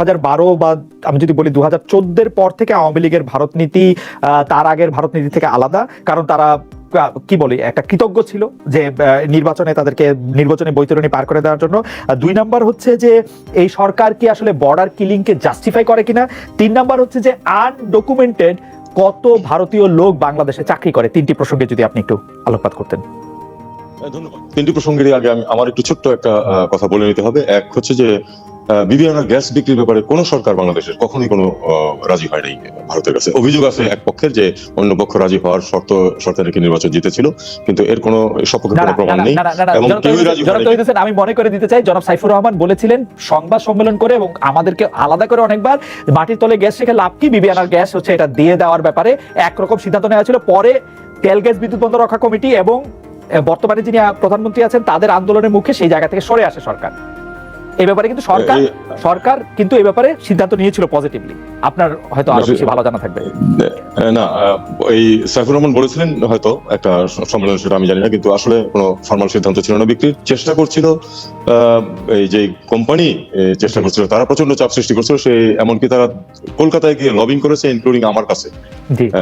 হাজার বারো বা আমি যদি বলি দু হাজার চোদ্দের পর থেকে আওয়ামী লীগের ভারত নীতি তার আগের ভারত নীতি থেকে আলাদা। কারণ তারা কি বলি একটা কৃতজ্ঞ ছিল যে নির্বাচনে তাদেরকে নির্বাচনে বৈতরণী পার করে দেওয়ার জন্য। দুই নাম্বার হচ্ছে যে এই সরকার কি আসলে বর্ডার কিলিংকে জাস্টিফাই করে কিনা? তিন নাম্বার হচ্ছে যে আনডকুমেন্টেড কত ভারতীয় লোক বাংলাদেশে চাকরি করে? তিনটি প্রসঙ্গে যদি আপনি একটু আলোকপাত করতেন। হ্যাঁ, ধন্যবাদ। তিনটি প্রসঙ্গের আগে আমি আমার একটু ছোট্ট একটা কথা বলে নিতে হবে। এক হচ্ছে যে বিবিআনার গ্যাস বিক্রির ব্যাপারে কোনো সরকার বাংলাদেশের কখনোই কোনো রাজি হয় নাই ভারতের কাছে। অভিযোগ আছে এক পক্ষের যে অন্য পক্ষ রাজি হওয়ার শর্ত শর্তে নির্বাচন জিতেছিল কিন্তু এর কোনো সপক্ষে কোনো প্রমাণ নেই এবং কেউই রাজি। আমি মনে করে দিতে চাই জনাব সাইফুর রহমান বলেছিলেন সংবাদ সম্মেলন করে এবং আমাদেরকে আলাদা করে অনেকবার মাটির তলে গ্যাস রেখে লাভ কি? বিবিআনার গ্যাস হচ্ছে এটা দিয়ে দেওয়ার ব্যাপারে একরকম সিদ্ধান্ত নেওয়া ছিল পরে তেল গ্যাস বিদ্যুৎ বন্ধ রক্ষা কমিটি এবং বর্তমানে যিনি প্রধানমন্ত্রী আছেন তাদের আন্দোলনের মুখে সেই জায়গা থেকে সরে আসে সরকার। এই ব্যাপারে কিন্তু সরকার সরকার কিন্তু এই ব্যাপারে সিদ্ধান্ত নিয়েছিল পজিটিভলি আপনার হয়তো আরও বেশি ভালো জানা থাকবে। না এই সাইফুর রহমান বলেছিলেন হয়তো একটা সম্মেলন সেটা আমি জানি না কিন্তু আসলে কোনো ফর্মাল সিদ্ধান্ত ছিল না। বিক্রির চেষ্টা করছিল এই যে কোম্পানি চেষ্টা করছিল তারা প্রচণ্ড চাপ সৃষ্টি করছিল সে এমনকি তারা কলকাতায় গিয়ে লবিং করেছে ইনক্লুডিং আমার কাছে।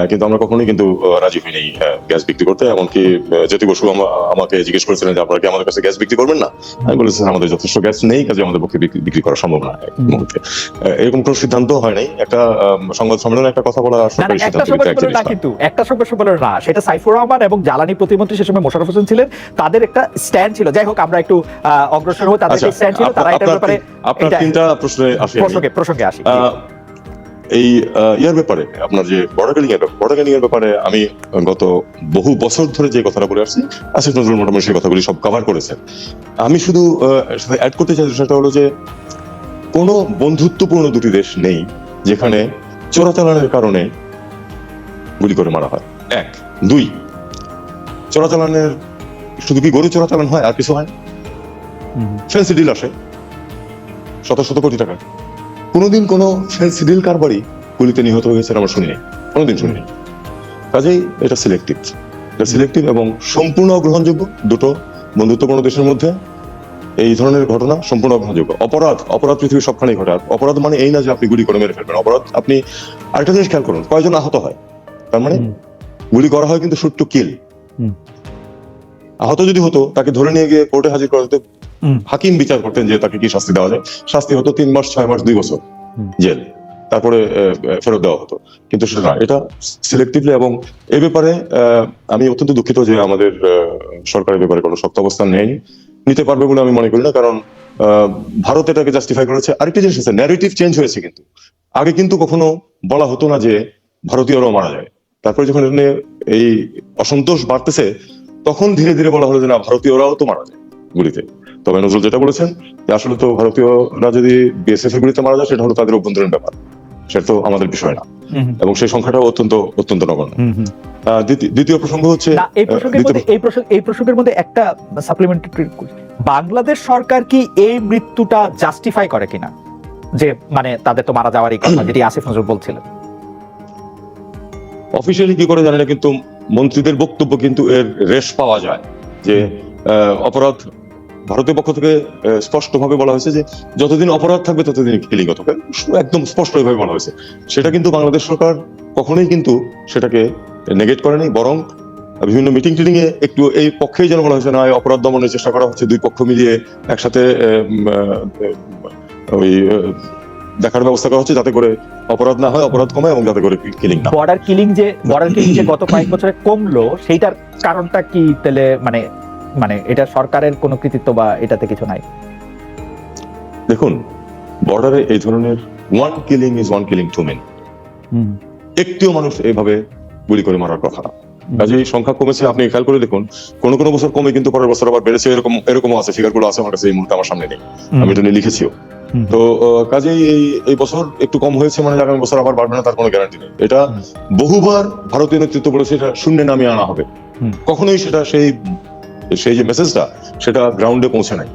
কিন্তু আমরা কখনোই কিন্তু রাজি হইনি গ্যাস বিক্রি করতে। এমনকি জ্যোতি বসু আমাকে জিজ্ঞেস করেছিলেন যে আপনারা কি আমাদের কাছে গ্যাস বিক্রি করবেন না? আমি বলেছি আমাদের যথেষ্ট গ্যাস নেই কাজে আমাদের পক্ষে বিক্রি- করা সম্ভব না মুহূর্তে। এরকম কোনো সিদ্ধান্ত হয় নাই একটা সংবাদ সম্মেলনে একটা কথা বলা কিন্তু একটা সংবাদ সম্মেলন না সেটা সাইফুর রহমান এবং জ্বালানি প্রতিমন্ত্রী সে সময় মোশারফ হোসেন ছিলেন। তাদের একটা স্ট্যান্ড ছিল। যাই হোক আমরা একটু অগ্রসর হই। তাদের আচ্ছা, স্ট্যান্ড ছিল। তারা এটার ব্যাপারে আপনার তিনটা প্রশ্নে আসি প্রসঙ্গে প্রসঙ্গে আসি। এই ইয়ার ব্যাপারে আপনার যে বর্ডার ক্যালিং এর বর্ডার এর ব্যাপারে আমি গত বহু বছর ধরে যে কথাটা বলে আসছি আসিফ নজরুল মোটামুটি সেই কথাগুলি সব কভার করেছেন। আমি শুধু অ্যাড করতে চাই সেটা হলো যে কোনো বন্ধুত্বপূর্ণ দুটি দেশ নেই যেখানে চোরাচালানের কারণে গুলি করে মারা হয়। এক। দুই চোরাচালানের শুধু কি গরু চোরাচালান হয় আর কিছু হয় ফেন্সি ডিল আসে। শত শত কোটি টাকা। কোনোদিন কোনো ফেন্সি ডিল কারবারই গুলিতে নিহত হয়েছে আমরা শুনিনি। কোনোদিন শুনিনি। কাজেই এটা সিলেক্টিভ এটা সিলেক্টিভ এবং সম্পূর্ণ গ্রহণযোগ্য দুটো বন্ধুত্বপূর্ণ দেশের মধ্যে। এই ধরনের ঘটনা সম্পূর্ণ গ্রহণযোগ্য অপরাধ অপরাধ পৃথিবীর সবখানেই ঘটে। অপরাধ মানে এই না যে আপনি গুলি করে মেরে ফেলবেন। অপরাধ আপনি আরেকটা জিনিস খেয়াল করুন কয়জন আহত হয়? তার মানে গুলি করা হয় কিন্তু শুট টু কিল আহত যদি হতো তাকে ধরে নিয়ে গিয়ে কোর্টে হাজির করা হতো। হাকিম বিচার করতেন যে তাকে কি শাস্তি দেওয়া যায়। শাস্তি হতো তিন মাস ছয় মাস দুই বছর জেল। তারপরে ফেরত দেওয়া হতো। কিন্তু সেটা না এটা সিলেক্টিভলি এবং এই ব্যাপারে আমি অত্যন্ত দুঃখিত যে আমাদের সরকারের ব্যাপারে কোনো শক্ত অবস্থান নেই নিতে পারবে বলে আমি মনে করি না কারণ ভারত এটাকে জাস্টিফাই করেছে। আরেকটি জিনিস আছে ন্যারেটিভ চেঞ্জ হয়েছে কিন্তু। আগে কিন্তু কখনো বলা হতো না যে ভারতীয়রাও মারা যায়। তারপরে যখন এটা নিয়ে এই অসন্তোষ বাড়তেছে তখন ধীরে ধীরে বলা হলো যে না ভারতীয়রাও তো মারা যায় গুলিতে। তবে নজরুল যেটা বলেছেন যে আসলে তো ভারতীয়রা যদি বিএসএফ এর গুলিতে মারা যায় সেটা হলো তাদের অভ্যন্তরীণ ব্যাপার। সেটা তো আমাদের বিষয় না। এবং সেই সংখ্যাটাও অত্যন্ত অত্যন্ত নগণ্য। দ্বিতীয়- প্রসঙ্গ হচ্ছে এই প্রসঙ্গের মধ্যে এই প্রসঙ্গ এই প্রসঙ্গের মধ্যে একটা সাপ্লিমেন্টারি বাংলাদেশ সরকার কি এই মৃত্যুটা জাস্টিফাই করে কিনা? যে মানে তাদের তো মারা যাওয়ারই কথা যেটি আসিফ নজরুল বলছিলেন। অফিসিয়ালি কি করে জানি না কিন্তু মন্ত্রীদের বক্তব্য কিন্তু এর রেশ পাওয়া যায়। যে আহ, অপরাধ ভারতের পক্ষ থেকে স্পষ্ট ভাবে বলা হয়েছে যে যতদিন অপরাধ থাকবে ততদিন কিলিং হবে একদম স্পষ্ট ভাবে বলা হয়েছে। সেটা কিন্তু বাংলাদেশ সরকার কখনোই কিন্তু সেটাকে নেগেট করেনি, বরং বিভিন্ন মিটিং টিটিং এ একটু এই পক্ষেই যেন বলা হয়েছে, না অপরাধ দমনের চেষ্টা করা হচ্ছে, দুই পক্ষ মিলিয়ে একসাথে ওই দেখার ব্যবস্থা করা হচ্ছে যাতে করে অপরাধ না হয়, অপরাধ কমে এবং যাতে করে কিলিং না বর্ডার কিলিং যে বর্ডার কিলিং যে গত কয়েক বছরে কমলো, সেইটার কারণটা কি তাহলে মানে মানে এটা সরকারের কোনো কৃতিত্ব বা এটাতে কিছু নাই? দেখুন বর্ডারে এই ধরনের one killing is one killing two men একটিও মানুষ এইভাবে গুলি করে মারার কথা না। কাজে সংখ্যা কমেছে আপনি খেয়াল করে দেখুন কোন কোন বছর কমে কিন্তু পরের বছর আবার বেড়েছে এরকম এরকমও আছে ফিগারগুলো আছে আমার কাছে এই মুহূর্তে আমার সামনে নেই। আমি এটা নিয়ে লিখেছিও। তো কাজেই এই এই বছর একটু কম হয়েছে মানে আগামী বছর আবার বাড়বে না তার কোনো গ্যারান্টি নেই। এটা বহুবার ভারতীয় নেতৃত্ব বলেছে এটা শূন্যে নামিয়ে আনা হবে। কখনোই সেটা সেই সেই যে মেসেজটা সেটা গ্রাউন্ডে পৌঁছে নাই।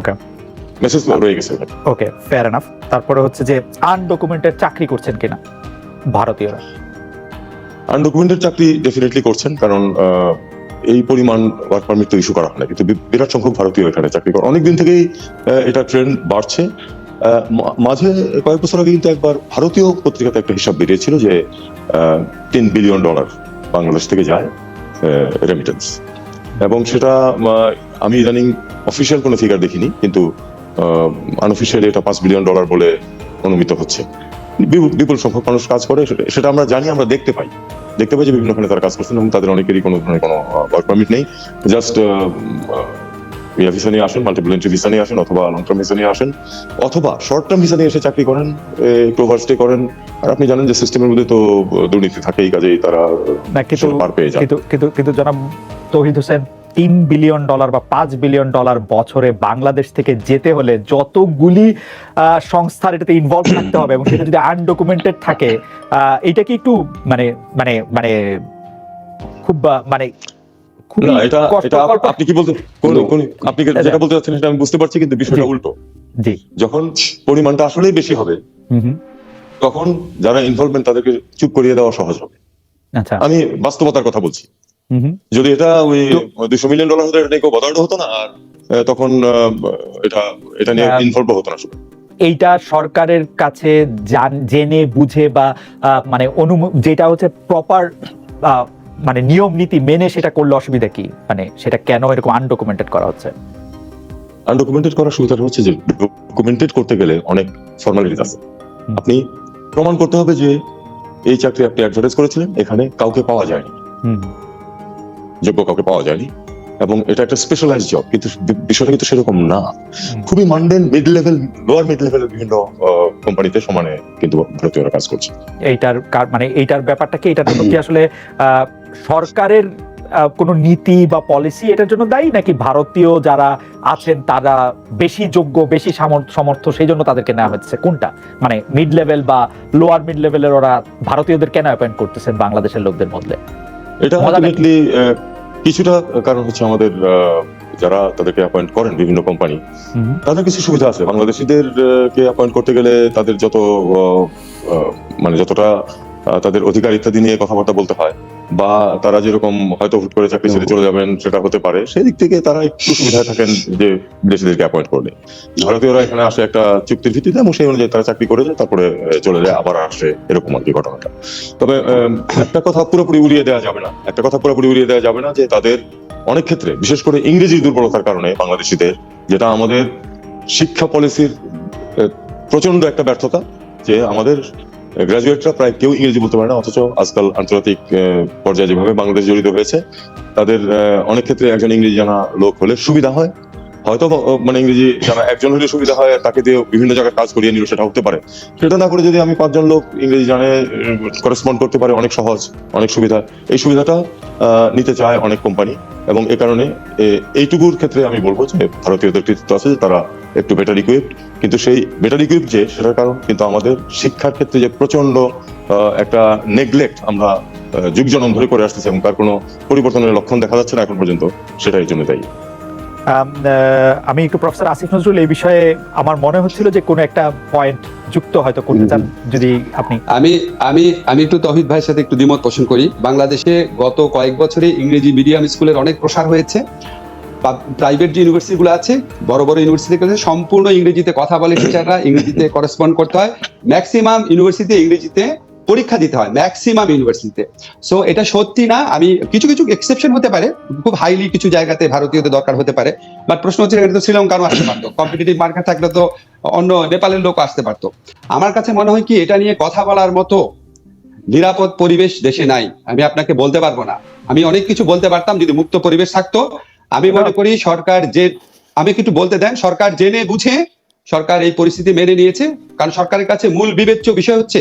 ওকে মেসেজ রয়ে গেছে ওকে ফেয়ার এনাফ তারপরে হচ্ছে যে আনডকুমেন্টেড চাকরি করছেন কিনা ভারতীয়রা? আনডকুমেন্টেড চাকরি ডেফিনেটলি করছেন কারণ এই পরিমাণ ওয়ার্ক পারমিট তো ইস্যু করা হয় না। কিন্তু বিরাট সংখ্যক ভারতীয় এখানে চাকরি করে। অনেকদিন থেকেই এটা ট্রেন্ড বাড়ছে। মাঝে কয়েক বছর আগে কিন্তু একবার ভারতীয় পত্রিকাতে একটা হিসাব বেরিয়েছিল যে তিন বিলিয়ন ডলার বাংলাদেশ থেকে যায় রেমিটেন্স এবং সেটা আমি ইদানিং অফিসিয়াল কোনো ফিগার দেখিনি কিন্তু আনঅফিসিয়ালি এটা পাঁচ বিলিয়ন ডলার বলে অনুমিত হচ্ছে। বিপুল- সংখ্যক মানুষ কাজ করে সেটা- আমরা জানি আমরা দেখতে পাই। দেখতে পাই যে বিভিন্ন ওখানে তারা কাজ করছেন এবং তাদের অনেকেরই কোনো ধরনের কোনো ওয়ার্ক পারমিট নেই। জাস্ট ভিসা ভিসা নিয়ে আসেন মাল্টিপল এন্ট্রি ভিসা নিয়ে আসেন অথবা লং টার্ম ভিসা নিয়ে আসেন অথবা শর্ট টার্ম ভিসা নিয়ে এসে চাকরি করেন একটু ওভারস্টে করেন। আর আপনি জানেন যে সিস্টেমের মধ্যে তো দুর্নীতি থাকেই কাজেই তারা পার পেয়ে যান। কিন্তু কিন্তু কিন্তু জনাব তৌহিদ হোসেন তিন বিলিয়ন ডলার বা পাঁচ বিলিয়ন ডলার বছরে বাংলাদেশ থেকে যেতে হলে যতগুলি সংস্থার এটাতে ইনভলভ থাকতে হবে এবং সেটা যদি আনডকুমেন্টেড থাকে এটা কি একটু মানে মানে মানে খুব মানে আপনি কি বলতে আপনি যেটা বলতে চাচ্ছেন সেটা আমি বুঝতে পারছি কিন্তু বিষয়টা। উল্টো। জি। যখন পরিমাণটা আসলেই বেশি হবে। তখন যারা ইনভলভমেন্ট তাদেরকে চুপ করিয়ে দেওয়া সহজ হবে। আচ্ছা। আমি বাস্তবতার কথা বলছি। যদি এটা ওই দুশো মিলিয়ন ডলার হতো এটা নিয়ে কেউ বদার্ড হতো না? আর তখন এটা এটা নিয়ে ইনভলভ হতো না শুধু এইটা সরকারের কাছে জেনে বুঝে বা মানে অনুম যেটা হচ্ছে প্রপার মানে নিয়ম নীতি মেনে সেটা করলে অসুবিধা কি? মানে সেটা কেন এরকম আনডকুমেন্টেড করা হচ্ছে? আনডকুমেন্টেড করার সুবিধাটা হচ্ছে যে ডকুমেন্টেড করতে গেলে অনেক ফর্মালিটিস আছে। আপনি প্রমাণ করতে হবে যে এই চাকরি আপনি অ্যাডভার্টাইজ করেছিলেন এখানে কাউকে পাওয়া যায়নি। যোগ্য কাউকে পাওয়া যায়নি। এবং এটা একটা স্পেশালাইজ জব কিন্তু বিষয়টা কিন্তু সেরকম না। খুবই মান্ডেন মিড লেভেল লোয়ার মিড লেভেলের বিভিন্ন কোম্পানিতে সমানে কিন্তু ভারতীয়রা কাজ করছে। এইটার মানে এইটার ব্যাপারটা কি? এটার জন্য কি আসলে সরকারের কোনো নীতি বা পলিসি এটার জন্য দায়ী? নাকি ভারতীয় যারা আছেন তারা বেশি যোগ্য বেশি সামর্থ্য সমর্থ সেই জন্য তাদেরকে নেওয়া হচ্ছে? কোনটা? মানে মিড লেভেল বা লোয়ার মিড লেভেলের ওরা ভারতীয়দের কেন অ্যাপয়েন্ট করতেছেন বাংলাদেশের লোকদের মধ্যে? এটা? আলটিমেটলি কিছুটা কারণ হচ্ছে আমাদের আহ, যারা তাদেরকে অ্যাপয়েন্ট করেন বিভিন্ন কোম্পানি তাদের কিছু সুবিধা আছে বাংলাদেশিদের কে অ্যাপয়েন্ট করতে গেলে তাদের যত মানে যতটা তাদের অধিকার ইত্যাদি নিয়ে কথাবার্তা বলতে হয়। বা তারা যেরকম হয়তো হুট করে চাকরি ছেড়ে চলে যাবেন, সেটা হতে পারে। সেই দিক থেকে তারা একটু সুবিধায় থাকেন যে বিদেশিদেরকে অ্যাপয়েন্ট করলে। ভারতীয়রা এখানে আসে একটা চুক্তির ভিত্তিতে, এবং সেই অনুযায়ী তারা চাকরি করে যায়, তারপরে চলে যায়, আবার আসে এরকম আর কি ঘটনাটা। তবে একটা কথা পুরোপুরি উড়িয়ে দেওয়া যাবে না। একটা কথা পুরোপুরি উড়িয়ে দেওয়া যাবে না যে তাদের অনেক ক্ষেত্রে, বিশেষ করে ইংরেজি দুর্বলতার কারণে বাংলাদেশিদের, যেটা আমাদের শিক্ষা পলিসির প্রচণ্ড একটা ব্যর্থতা, যে আমাদের গ্রাজুয়েটরা প্রায় কেউ ইংরেজি বলতে পারে না, অথচ আজকাল আন্তর্জাতিক পর্যায়ে যেভাবে বাংলাদেশ জড়িত হয়েছে, তাদের অনেক ক্ষেত্রে একজন ইংরেজি জানা লোক হলে সুবিধা হয়। হয়তো মানে ইংরেজি জানা একজন হলে সুবিধা হয় তাকে দিয়ে বিভিন্ন জায়গায় কাজ করিয়ে নিল, সেটা হতে পারে। সেটা না করে যদি আমি পাঁচজন লোক ইংরেজি জানে করেসপন্ড করতে পারে, অনেক সহজ, অনেক সুবিধা। এই সুবিধাটা নিতে চায় অনেক কোম্পানি এবং এ কারণে এইটুকুর ক্ষেত্রে আমি বলব যে ভারতীয়দের কৃতিত্ব আছে যে তারা একটু বেটার ইকুইপড কিন্তু সেই বেটার ইকুইপ যে, সেটার কারণ কিন্তু আমাদের শিক্ষার ক্ষেত্রে যে প্রচণ্ড একটা নেগলেক্ট আমরা যুগ জনম ধরে করে আসতেছি এবং তার কোনো পরিবর্তনের লক্ষণ দেখা যাচ্ছে না এখন পর্যন্ত সেটা এই জন্য দায়ী। আম, আহ, আমি একটু প্রফেসর আসিফ নজরুল এই বিষয়ে আমার মনে হচ্ছিল যে কোনো একটা পয়েন্ট যুক্ত হয়তো করতে চান যদি আপনি আমি আমি আমি একটু তহিদ ভাইয়ের সাথে একটু দ্বিমত পোষণ করি। বাংলাদেশে গত কয়েক বছরে ইংরেজি মিডিয়াম স্কুলের অনেক প্রসার হয়েছে। প্রাইভেট যে ইউনিভার্সিটিগুলো আছে বড় বড় ইউনিভার্সিটিগুলো সম্পূর্ণ ইংরেজিতে কথা বলে টিচাররা ইংরেজিতে করেসপন্ড করতে হয়। ম্যাক্সিমাম ইউনিভার্সিটিতে ইংরেজিতে পরীক্ষা দিতে হয় ম্যাক্সিমাম ইউনিভার্সিটিতে সো এটা সত্যি না, আমি কিছু কিছু এক্সেপশন হতে পারে, খুব হাইলি কিছু জায়গাতে ভারতীয়দের দরকার হতে পারে বাট প্রশ্ন হচ্ছে এখানে তো শ্রীলঙ্কারও আসতে পারতো কম্পিটিটিভ মার্কেট থাকলে তো অন্য নেপালের লোক আসতে পারতো। আমার কাছে মনে হয় কি, এটা নিয়ে কথা বলার মতো নিরাপদ পরিবেশ দেশে নাই, আমি আপনাকে বলতে পারব না। আমি অনেক কিছু বলতে পারতাম, যদি মুক্ত পরিবেশ থাকতো। আমি মনে করি সরকার যে, আমি একটু বলতে দেন, সরকার জেনে বুঝে সরকার এই পরিস্থিতি মেনে নিয়েছে, কারণ সরকারের কাছে মূল বিবেচ্য বিষয় হচ্ছে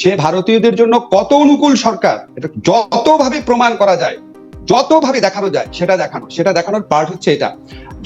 সে ভারতীয়দের জন্য কত অনুকূল সরকার, এটা যতভাবে প্রমাণ করা যায়, যতভাবে দেখানো যায়, সেটা দেখানো, সেটা দেখানোর পার্ট হচ্ছে এটা।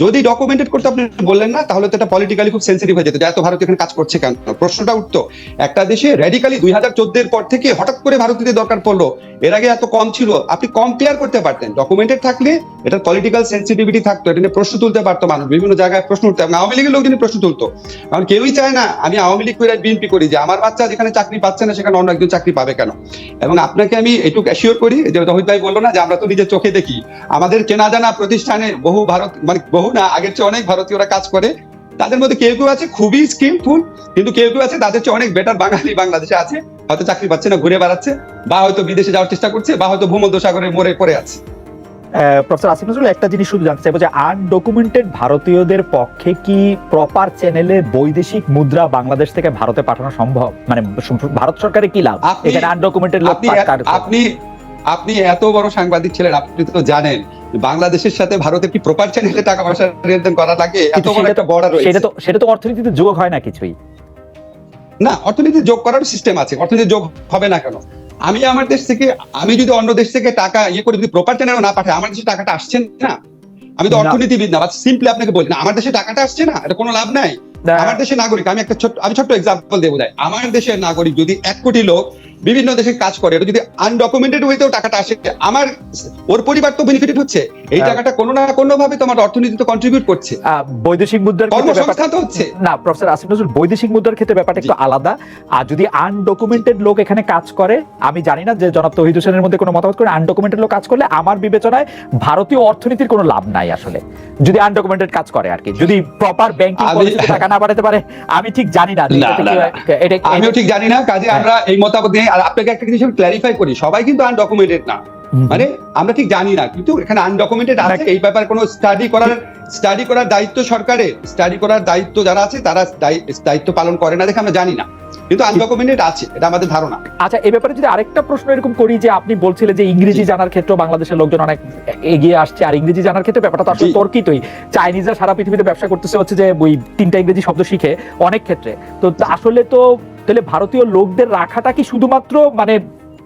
যদি ডকুমেন্টেড করতে আপনি বললেন না, তাহলে তো এটা পলিটিক্যালি খুব সেন্সিটিভ হয়ে যেত যে এত ভারত এখানে কাজ করছে কেন? প্রশ্নটা উঠতো, একটা দেশে রেডিক্যালি দুই হাজার চোদ্দের পর থেকে হঠাৎ করে ভারতীয়দের দরকার পড়ল, এর আগে এত কম ছিল, আপনি কম্পেয়ার করতে পারতেন। ডকুমেন্টেড থাকলে এটা পলিটিক্যাল সেন্সিটিভিটি থাকতো, এটা নিয়ে প্রশ্ন তুলতে পারতো মানুষ, বিভিন্ন জায়গায় প্রশ্ন উঠতো, এবং আওয়ামী লীগের লোকজন প্রশ্ন তুলতো। কারণ কেউই চায় না, আমি আওয়ামী লীগ করে বিএনপি করি যে, আমার বাচ্চা যেখানে চাকরি পাচ্ছে না, সেখানে অন্য একজন চাকরি পাবে কেন? এবং আপনাকে আমি এটুকু অ্যাসিওর করি, যে রহিত ভাই বলল না যে, আমরা তো নিজের চোখে দেখি, আমাদের চেনা জানা প্রতিষ্ঠানে বহু ভারত মানে না আগের চেয়ে অনেক ভারতীয়রা কাজ করে। তাদের মধ্যে কেউ কেউ আছে খুবই স্কিলফুল কিন্তু কেউ কেউ আছে তাদের চেয়ে অনেক বেটার বাঙালি বাংলাদেশে আছে। হয়তো চাকরি পাচ্ছে না ঘুরে বেড়াচ্ছে বা হয়তো বিদেশে যাওয়ার চেষ্টা করছে বা হয়তো ভূমধ্যসাগরে মরে পড়ে আছে। প্রফেসর আসিফ নজরুল একটা জিনিস শুধু জানতে চাইব যে আনডকুমেন্টেড ভারতীয়দের পক্ষে কি প্রপার চ্যানেলে বৈদেশিক মুদ্রা বাংলাদেশ থেকে ভারতে পাঠানো সম্ভব? মানে ভারত সরকারের কি লাভ? এখানে আনডকুমেন্টেড লোক আপনি আপনি এত বড় সাংবাদিক ছিলেন আপনি তো জানেন বাংলাদেশের সাথে ভারতের কি প্রপার চ্যানেলে টাকা পয়সা লেনদেন করা লাগে? এত বড় একটা বর্ডার সেটা তো সেটা তো অর্থনীতিতে যোগ হয় না কিছুই। না অর্থনীতি যোগ করার সিস্টেম আছে। অর্থনীতি যোগ হবে না কেন? আমি আমার দেশ থেকে আমি যদি অন্য দেশ থেকে টাকা ইয়ে করে যদি প্রপার চ্যানেল না পাঠাই আমার দেশে টাকাটা আসছে না? আমি তো। অর্থনীতিবিদ না সিম্পলি আপনাকে বলি না আমার দেশে টাকাটা আসছে না এটা কোনো লাভ নাই। আমার দেশের নাগরিক আমি একটা ছোট্ট আমি ছোট্ট এক্সাম্পল দেবো আমার দেশের নাগরিক যদি এক কোটি লোক বিভিন্ন দেশে কাজ করে এটা যদি আনডকুমেন্টেড ওয়েতেও টাকাটা আসে আমার ওর পরিবার তো বেনিফিট হচ্ছে। এই হ্যাঁ। টাকাটা কোনো না কোনো ভাবে তোমার অর্থনীতিতে কন্ট্রিবিউট করছে। বৈদেশিক মুদ্রার কর্মসংস্থান তো হচ্ছে। না প্রফেসর আসিফ নজরুল বৈদেশিক মুদ্রার ক্ষেত্রে ব্যাপারটা একটু আলাদা। আর যদি আনডকুমেন্টেড লোক এখানে কাজ করে আমি জানি না যে জনাব তহিদ হোসেনের মধ্যে কোনো মতামত করে আনডকুমেন্টেড লোক কাজ করলে আমার বিবেচনায় ভারতীয় অর্থনীতির কোনো লাভ নাই আসলে। যদি আনডকুমেন্টেড কাজ করে আর কি যদি প্রপার ব্যাংকিং পলিসিতে টাকা না পাঠাতে পারে আমি ঠিক জানি না আমিও ঠিক জানি না কাজে হ্যাঁ। আমরা এই মতামত নিয়ে আর আপনাকে একটা জিনিস ক্ল্যারিফাই করি সবাই কিন্তু আনডকুমেন্টেড না। মানে আমরা ঠিক জানি না কিন্তু এখানে আনডকুমেন্টেড আছে এই ব্যাপারে কোনো স্টাডি করার স্টাডি করার দায়িত্ব সরকারের স্টাডি করার দায়িত্ব যারা আছে তারা দায়িত্ব পালন করে না দেখে আমরা জানি না। কিন্তু আনডকুমেন্টেড আছে এটা আমাদের ধারণা। আচ্ছা এই ব্যাপারে যদি আরেকটা প্রশ্ন এরকম করি যে আপনি বলছিলেন যে ইংরেজি জানার ক্ষেত্রে বাংলাদেশের লোকজন অনেক এগিয়ে আসছে আর ইংরেজি জানার ক্ষেত্রে ব্যাপারটা তো আসলে তর্কিতই। চাইনিজরা সারা পৃথিবীতে ব্যবসা করতেছে হচ্ছে যে ওই তিনটা ইংরেজি শব্দ শিখে অনেক ক্ষেত্রে। তো আসলে তো তাহলে ভারতীয় লোকদের রাখাটা কি শুধুমাত্র মানে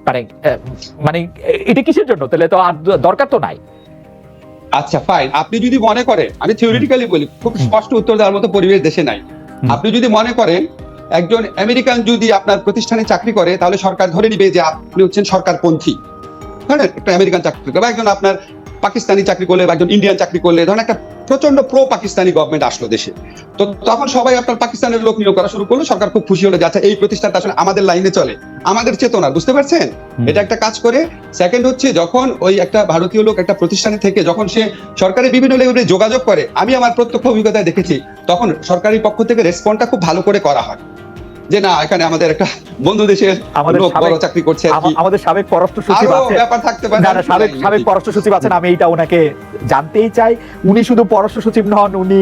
মানে মানে এটা কিসের জন্য? তাহলে তো আর দরকার তো নাই। আচ্ছা ফাইন আপনি যদি মনে করেন আমি থিওরিটিক্যালি বলি খুব স্পষ্ট উত্তর দেওয়ার মতো পরিবেশ দেশে নাই। আপনি যদি মনে করেন একজন আমেরিকান যদি আপনার প্রতিষ্ঠানে চাকরি করে তাহলে সরকার ধরে নিবে যে আপনি হচ্ছেন সরকারপন্থী। ধরেন একটা আমেরিকান চাকরি করে বা একজন আপনার পাকিস্তানি চাকরি করলে বা একজন ইন্ডিয়ান চাকরি করলে ধরেন একটা প্রচণ্ড প্রো পাকিস্তানি গভর্নমেন্ট আসলো দেশে। তো তখন সবাই আপনার পাকিস্তানের লোক নিয়োগ করা শুরু করল সরকার খুব খুশি হলো যে আচ্ছা এই প্রতিষ্ঠানটা আসলে আমাদের লাইনে চলে। আমাদের চেতনা বুঝতে পারছেন? এটা একটা কাজ করে। সেকেন্ড হচ্ছে যখন ওই একটা ভারতীয় লোক একটা প্রতিষ্ঠানে থেকে যখন সে সরকারের বিভিন্ন লেভেলে যোগাযোগ করে আমি আমার প্রত্যক্ষ অভিজ্ঞতায় দেখেছি তখন সরকারি পক্ষ থেকে রেসপন্ডটা খুব ভালো করে করা হয়। যে না এখানে আমাদের একটা বন্ধু দেশের আমাদের বড় সাবেক- চাকরি করছে আমাদের সাবেক পররাষ্ট্র সচিব আছে ব্যাপার থাকতে পারে না সাবেক সাবেক পররাষ্ট্র সচিব আছেন আমি এইটা ওনাকে জানতেই চাই। উনি শুধু পররাষ্ট্র সচিব নন উনি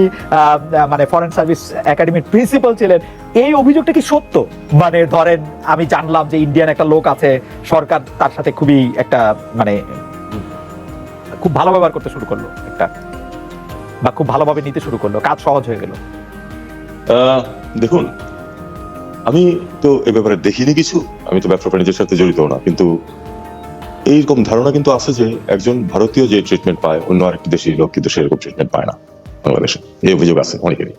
মানে ফরেন সার্ভিস একাডেমির প্রিন্সিপাল ছিলেন। এই অভিযোগটা কি সত্য? মানে ধরেন আমি জানলাম যে ইন্ডিয়ান একটা লোক আছে সরকার তার সাথে খুবই একটা মানে খুব ভালো ব্যবহার করতে শুরু করল একটা বা খুব ভালোভাবে নিতে শুরু করল কাজ সহজ হয়ে গেল। আহ, দেখুন আমি তো এ ব্যাপারে দেখিনি কিছু। আমি তো ব্যবসা বাণিজ্যের সাথে জড়িত না কিন্তু এইরকম ধারণা কিন্তু আছে যে একজন ভারতীয় যে ট্রিটমেন্ট পায় অন্য আরেকটি দেশের লোক কিন্তু সেরকম ট্রিটমেন্ট পায় না বাংলাদেশে। এই অভিযোগ আছে অনেকেরই।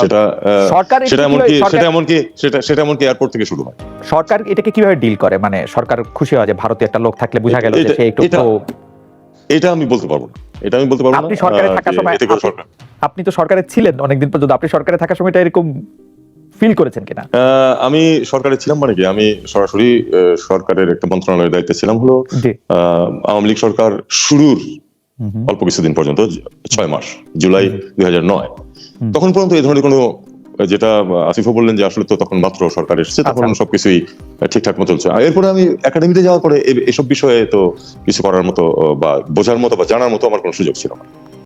সেটা আহ, সরকার এটা সেটা এমনকি সেটা এমনকি সেটা সেটা এমনকি এয়ারপোর্ট থেকে শুরু হয়। সরকার এটাকে কীভাবে ডিল করে? মানে সরকার খুশি হয় যে ভারতীয় একটা লোক থাকলে বোঝা গেল যে এটা- সে একটু এটা- আমি বলতে পারব না। এটা আমি বলতে পারব না আপনি সরকারে থাকার সময় এতে আপনি- তো সরকারে ছিলেন অনেকদিন পর্যন্ত। আপনি সরকারে থাকার সময়টা এরকম ফিল করেছেন কিনা? আমি সরকারে ছিলাম মানে কি আমি সরাসরি সরকারের একটা মন্ত্রণালয়ের দায়িত্বে ছিলাম হলো আওয়ামী লীগ সরকার শুরুর। অল্প কিছুদিন পর্যন্ত ছয় মাস জুলাই দুই হাজার নয়। তখন পর্যন্ত এই ধরনের কোনো যেটা আসিফও বললেন যে আসলে তো তখন মাত্র সরকার এসেছে তখন আচ্ছা। সবকিছুই ঠিকঠাক মতো চলছে। আর এরপরে আমি একাডেমিতে যাওয়ার পরে এসব বিষয়ে তো কিছু করার মতো বা বোঝার মতো বা জানার মতো আমার কোনো সুযোগ ছিল না।